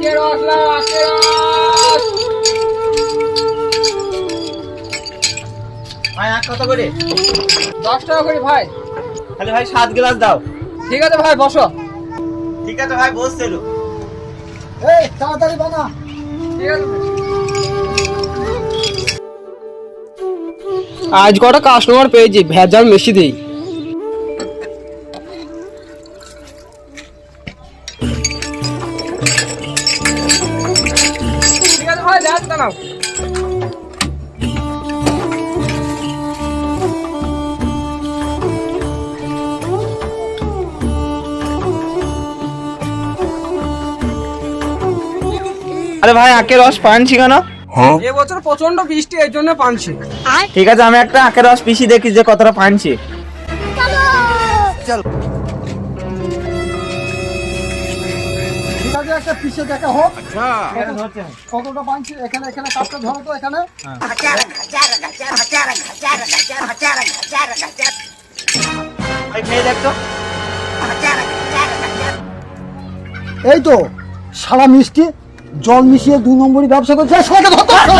আখের রস লাও আখের রস ভাই আখ কত করে দশ টাকা করে ভাই। তাহলে ভাই সাত গ্লাস দাও। ঠিক আছে ভাই বসো। ঠিক আছে ভাই বসছিল এই তাড়াতাড়ি বানা। ঠিক আছে আজ কটা কাস্টমার পেয়েছি ভেজাল মেশি দেই। দাঁড়াও আরে ভাই আখের রস পানছি কেন? এবছর প্রচণ্ড বৃষ্টি এর জন্য পানছি। ঠিক আছে আমি একটা আখের রস পিসি দেখি যে কতটা পানছি। ঠিক একটা পিসে দেখা হোক। কতটা পাঁচছি এখানে এখানে কাপটা ধরো তো এখানে। এই তো সারা মিষ্টি জল মিশিয়ে দু নম্বরই ব্যবসা করছে। সবাইকে ধরতে হবে।